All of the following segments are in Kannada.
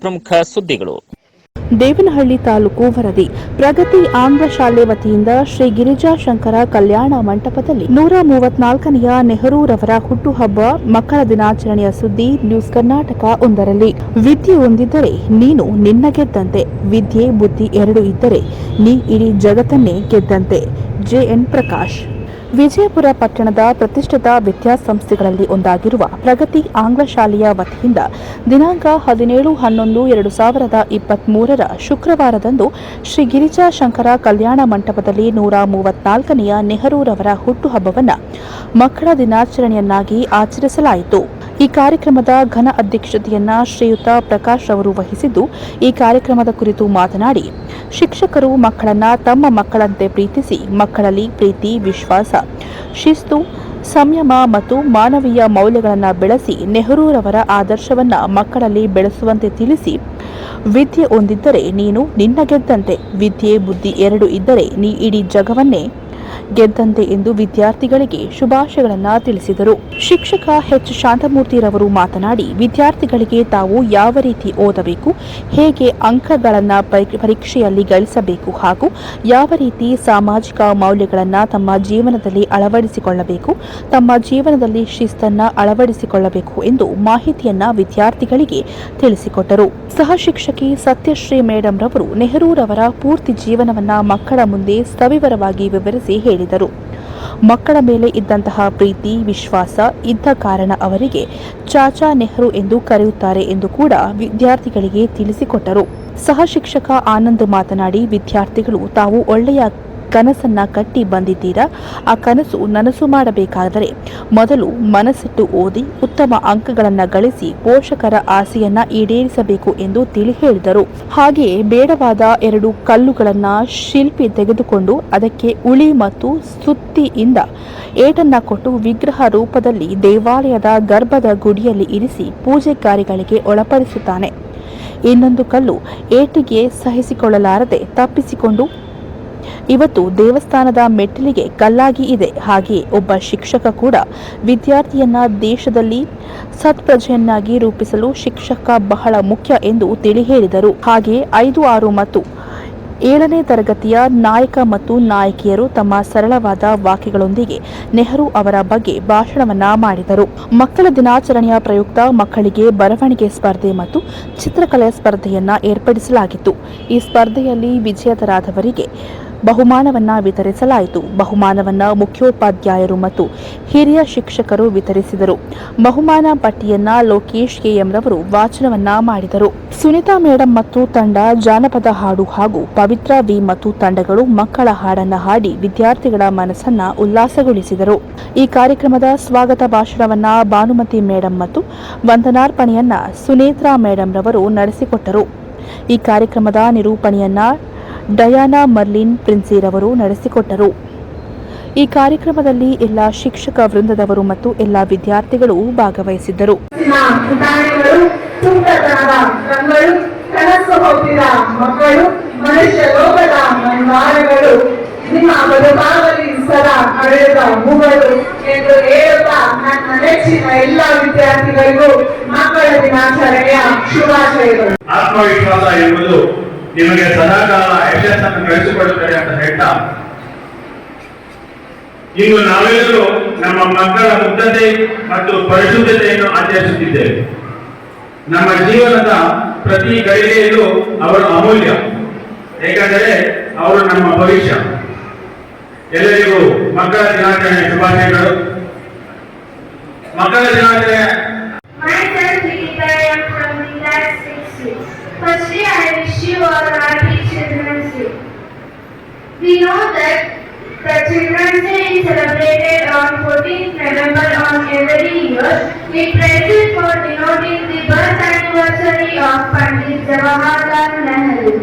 ಪ್ರಮುಖ ಸುದ್ದಿಗಳು. ದೇವನಹಳ್ಳಿ ತಾಲೂಕು ವರದಿ. ಪ್ರಗತಿ ಆಂಗ್ಲ ಶಾಲೆ ವತಿಯಿಂದ ಶ್ರೀ ಗಿರಿಜಾ ಶಂಕರ ಕಲ್ಯಾಣ ಮಂಟಪದಲ್ಲಿ ನೂರ ಮೂವತ್ನಾಲ್ಕನೆಯ ನೆಹರೂರವರ ಹುಟ್ಟುಹಬ್ಬ ಮಕ್ಕಳ ದಿನಾಚರಣೆಯ ಸುದ್ದಿ ನ್ಯೂಸ್ ಕರ್ನಾಟಕ ಒಂದರಲ್ಲಿ. ವಿದ್ಯೆ ಹೊಂದಿದ್ದರೆ ನೀನು ನಿನ್ನ ಗೆದ್ದಂತೆ, ವಿದ್ಯೆ ಬುದ್ಧಿ ಎರಡು ಇದ್ದರೆ ನೀ ಇಡೀ ಜಗತ್ತನ್ನೇ ಗೆದ್ದಂತೆ. ಜೆಎನ್ ಪ್ರಕಾಶ್. ವಿಜಯಪುರ ಪಟ್ಟಣದ ಪ್ರತಿಷ್ಠಿತ ವಿದ್ಯಾಸಂಸ್ಥೆಗಳಲ್ಲಿ ಒಂದಾಗಿರುವ ಪ್ರಗತಿ ಆಂಗ್ಲ ಶಾಲೆಯ ವತಿಯಿಂದ ದಿನಾಂಕ ಹದಿನೇಳು ಹನ್ನೊಂದು ಎರಡು ಸಾವಿರದ ಇಪ್ಪತ್ಮೂರರ ಶುಕ್ರವಾರದಂದು ಶ್ರೀ ಗಿರಿಜಾ ಶಂಕರ ಕಲ್ಯಾಣ ಮಂಟಪದಲ್ಲಿ ನೂರ ಮೂವತ್ನಾಲ್ಕನೆಯ ನೆಹರೂರವರ ಹುಟ್ಟುಹಬ್ಬವನ್ನು ಮಕ್ಕಳ ದಿನಾಚರಣೆಯನ್ನಾಗಿ ಆಚರಿಸಲಾಯಿತು. ಈ ಕಾರ್ಯಕ್ರಮದ ಘನ ಅಧ್ಯಕ್ಷತೆಯನ್ನ ಶ್ರೀಯುತ ಪ್ರಕಾಶ್ ಅವರು ವಹಿಸಿದ್ದು, ಈ ಕಾರ್ಯಕ್ರಮದ ಕುರಿತು ಮಾತನಾಡಿ, ಶಿಕ್ಷಕರು ಮಕ್ಕಳನ್ನ ತಮ್ಮ ಮಕ್ಕಳಂತೆ ಪ್ರೀತಿಸಿ, ಮಕ್ಕಳಲ್ಲಿ ಪ್ರೀತಿ, ವಿಶ್ವಾಸ, ಶಿಸ್ತು, ಸಂಯಮ ಮತ್ತು ಮಾನವೀಯ ಮೌಲ್ಯಗಳನ್ನು ಬೆಳೆಸಿ, ನೆಹರೂರವರ ಆದರ್ಶವನ್ನ ಮಕ್ಕಳಲ್ಲಿ ಬೆಳೆಸುವಂತೆ ತಿಳಿಸಿ, ವಿದ್ಯೆ ಹೊಂದಿದ್ದರೆ ನೀನು ನಿನ್ನ ಗೆದ್ದಂತೆ, ವಿದ್ಯೆ, ಬುದ್ಧಿ ಎರಡು ಇದ್ದರೆ ನೀ ಇಡೀ ಜಗವನ್ನೇ ಗೆದ್ದಂತೆ ಎಂದು ವಿದ್ಯಾರ್ಥಿಗಳಿಗೆ ಶುಭಾಶಯಗಳನ್ನು ತಿಳಿಸಿದರು. ಶಿಕ್ಷಕ ಎಚ್. ಶಾಂತಮೂರ್ತಿರವರು ಮಾತನಾಡಿ, ವಿದ್ಯಾರ್ಥಿಗಳಿಗೆ ತಾವು ಯಾವ ರೀತಿ ಓದಬೇಕು, ಹೇಗೆ ಅಂಕಗಳನ್ನು ಪರಿ- ಪರೀಕ್ಷೆಯಲ್ಲಿ ಗಳಿಸಬೇಕು ಹಾಗೂ ಯಾವ ರೀತಿ ಸಾಮಾಜಿಕ ಮೌಲ್ಯಗಳನ್ನು ತಮ್ಮ ಜೀವನದಲ್ಲಿ ಅಳವಡಿಸಿಕೊಳ್ಳಬೇಕು, ತಮ್ಮ ಜೀವನದಲ್ಲಿ ಶಿಸ್ತನ್ನು ಅಳವಡಿಸಿಕೊಳ್ಳಬೇಕು ಎಂದು ಮಾಹಿತಿಯನ್ನ ವಿದ್ಯಾರ್ಥಿಗಳಿಗೆ ತಿಳಿಸಿಕೊಟ್ಟರು. ಸಹ ಶಿಕ್ಷಕಿ ಸತ್ಯಶ್ರೀ ಮೇಡಂ ರವರು ನೆಹರೂರವರ ಪೂರ್ತಿ ಜೀವನವನ್ನ ಮಕ್ಕಳ ಮುಂದೆ ಸವಿವರವಾಗಿ ವಿವರಿಸಿ ಹೇಳಿದರು. ಮಕ್ಕಳ ಮೇಲೆ ಇದ್ದಂತಹ ಪ್ರೀತಿ, ವಿಶ್ವಾಸ ಇದ್ದ ಕಾರಣ ಅವರಿಗೆ ಚಾಚಾ ನೆಹರು ಎಂದು ಕರೆಯುತ್ತಾರೆ ಎಂದು ಕೂಡ ವಿದ್ಯಾರ್ಥಿಗಳಿಗೆ ತಿಳಿಸಿಕೊಟ್ಟರು. ಸಹ ಶಿಕ್ಷಕ ಆನಂದ್ ಮಾತನಾಡಿ, ವಿದ್ಯಾರ್ಥಿಗಳು ತಾವು ಒಳ್ಳೆಯ ಕನಸನ್ನ ಕಟ್ಟಿ ಬಂದಿದ್ದೀರಾ? ಆ ಕನಸು ನನಸು ಮಾಡಬೇಕಾದರೆ ಮೊದಲು ಮನಸ್ಸಿಟ್ಟು ಓದಿ ಉತ್ತಮ ಅಂಕಗಳನ್ನು ಗಳಿಸಿ ಪೋಷಕರ ಆಸೆಯನ್ನ ಈಡೇರಿಸಬೇಕು ಎಂದು ತಿಳಿ ಹೇಳಿದರು. ಹಾಗೆಯೇ ಬೇಡವಾದ ಎರಡು ಕಲ್ಲುಗಳನ್ನು ಶಿಲ್ಪಿ ತೆಗೆದುಕೊಂಡು ಅದಕ್ಕೆ ಉಳಿ ಮತ್ತು ಸುತ್ತಿಯಿಂದ ಏಟನ್ನ ಕೊಟ್ಟು ವಿಗ್ರಹ ರೂಪದಲ್ಲಿ ದೇವಾಲಯದ ಗರ್ಭದ ಗುಡಿಯಲ್ಲಿ ಇರಿಸಿ ಪೂಜೆ ಕಾರ್ಯಗಳಿಗೆ ಒಳಪಡಿಸುತ್ತಾನೆ. ಇನ್ನೊಂದು ಕಲ್ಲು ಏಟಿಗೆ ಸಹಿಸಿಕೊಳ್ಳಲಾರದೆ ತಪ್ಪಿಸಿಕೊಂಡು ಇವತ್ತು ದೇವಸ್ಥಾನದ ಮೆಟ್ಟಿಲಿಗೆ ಕಲ್ಲಾಗಿ ಇದೆ. ಹಾಗೆಯೇ ಒಬ್ಬ ಶಿಕ್ಷಕ ಕೂಡ ವಿದ್ಯಾರ್ಥಿಯನ್ನ ದೇಶದಲ್ಲಿ ಸತ್ಪ್ರಜೆಯನ್ನಾಗಿ ರೂಪಿಸಲು ಶಿಕ್ಷಕ ಬಹಳ ಮುಖ್ಯ ಎಂದು ತಿಳಿ ಹೇಳಿದರು. ಹಾಗೆಯೇ ಐದು ಆರು ಮತ್ತು ಏಳನೇ ತರಗತಿಯ ನಾಯಕ ಮತ್ತು ನಾಯಕಿಯರು ತಮ್ಮ ಸರಳವಾದ ವಾಕ್ಯಗಳೊಂದಿಗೆ ನೆಹರು ಅವರ ಬಗ್ಗೆ ಭಾಷಣವನ್ನ ಮಾಡಿದರು. ಮಕ್ಕಳ ದಿನಾಚರಣೆಯ ಪ್ರಯುಕ್ತ ಮಕ್ಕಳಿಗೆ ಬರವಣಿಗೆ ಸ್ಪರ್ಧೆ ಮತ್ತು ಚಿತ್ರಕಲೆ ಸ್ಪರ್ಧೆಯನ್ನ ಏರ್ಪಡಿಸಲಾಗಿತ್ತು. ಈ ಸ್ಪರ್ಧೆಯಲ್ಲಿ ವಿಜೇತರಾದವರಿಗೆ ಬಹುಮಾನವನ್ನ ವಿತರಿಸಲಾಯಿತು. ಬಹುಮಾನವನ್ನ ಮುಖ್ಯೋಪಾಧ್ಯಾಯರು ಮತ್ತು ಹಿರಿಯ ಶಿಕ್ಷಕರು ವಿತರಿಸಿದರು. ಬಹುಮಾನ ಪಟ್ಟಿಯನ್ನ ಲೋಕೇಶ್ ಕೆಎಂ ರವರು ವಾಚನವನ್ನ ಮಾಡಿದರು. ಸುನಿತಾ ಮೇಡಂ ಮತ್ತು ತಂಡ ಜಾನಪದ ಹಾಡು ಹಾಗೂ ಪವಿತ್ರ ವಿ ಮತ್ತು ತಂಡಗಳು ಮಕ್ಕಳ ಹಾಡನ್ನ ಹಾಡಿ ವಿದ್ಯಾರ್ಥಿಗಳ ಮನಸ್ಸನ್ನ ಉಲ್ಲಾಸಗೊಳಿಸಿದರು. ಈ ಕಾರ್ಯಕ್ರಮದ ಸ್ವಾಗತ ಭಾಷಣವನ್ನ ಭಾನುಮತಿ ಮೇಡಂ ಮತ್ತು ವಂದನಾರ್ಪಣೆಯನ್ನ ಸುನೇತ್ರಾ ಮೇಡಂ ರವರು ನಡೆಸಿಕೊಟ್ಟರು. ಈ ಕಾರ್ಯಕ್ರಮದ ನಿರೂಪಣೆಯನ್ನ ಡಯಾನಾ ಮರ್ಲಿನ್ ಪ್ರಿನ್ಸಿರವರು ನಡೆಸಿಕೊಟ್ಟರು. ಈ ಕಾರ್ಯಕ್ರಮದಲ್ಲಿ ಎಲ್ಲ ಶಿಕ್ಷಕ ವೃಂದದವರು ಮತ್ತು ಎಲ್ಲ ವಿದ್ಯಾರ್ಥಿಗಳು ಭಾಗವಹಿಸಿದ್ದರು. ಎಲ್ಲ ವಿದ್ಯಾರ್ಥಿಗಳಿಗೂ ಮಕ್ಕಳ ದಿನಾಚರಣೆಯ ಶುಭಾಶಯಗಳು. ಆತ್ಮವಿಶ್ವಾಸ ಎಂಬುದು ನಿಮಗೆ ಸದಾಕಾಲ ಯಶಸ್ಸನ್ನು ಕಳಿಸಿಕೊಡುತ್ತದೆ ಅಂತ ಹೇಳ್ತಾ. ಇಂದು ನಾವೆಲ್ಲರೂ ನಮ್ಮ ಮಕ್ಕಳ ಮುಗ್ಧತೆ ಮತ್ತು ಪರಿಶುದ್ಧತೆಯನ್ನು ಆಚರಿಸುತ್ತಿದ್ದೇವೆ. ನಮ್ಮ ಜೀವನದ ಪ್ರತಿ ಗಳಿಗೆಯಲ್ಲೂ ಅವರು ಅಮೂಲ್ಯ. ಏಕೆಂದರೆ ಅವರು ನಮ್ಮ ಭವಿಷ್ಯ. ಎಲ್ಲರಿಗೂ ಮಕ್ಕಳ ದಿನಾಚರಣೆ ಶುಭಾಶಯಗಳು. ಮಕ್ಕಳ ದಿನಾಚರಣೆ all Children's Day. We know that the Children's Day is celebrated on 14th November on every year. We praise it for denoting the birth anniversary of Pandit Jawaharlal Nehru.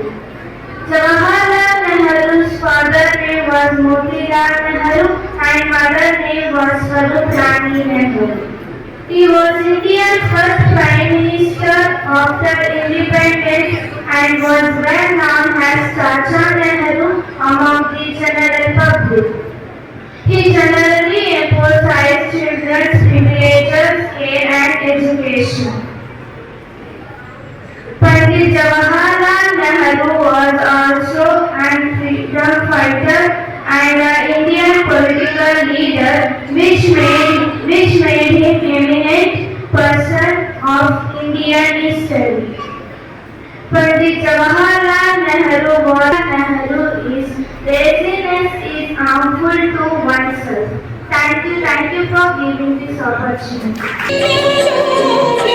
Jawaharlal Nehru's father name was Motilal Nehru and mother name was Swarup Rani Nehru. He was India's first Prime Minister after independence was well known as Chacha Nehru among the general public. He generally emphasized children's privileges, care and education. Pandit Jawaharlal Nehru was also an freedom fighter and an Indian political leader which made, which made him eminent person of Indian history. Jawaharlal Nehru was Nehru is laziness is harmful to oneself. Thank you, thank you for giving this opportunity. Thank you.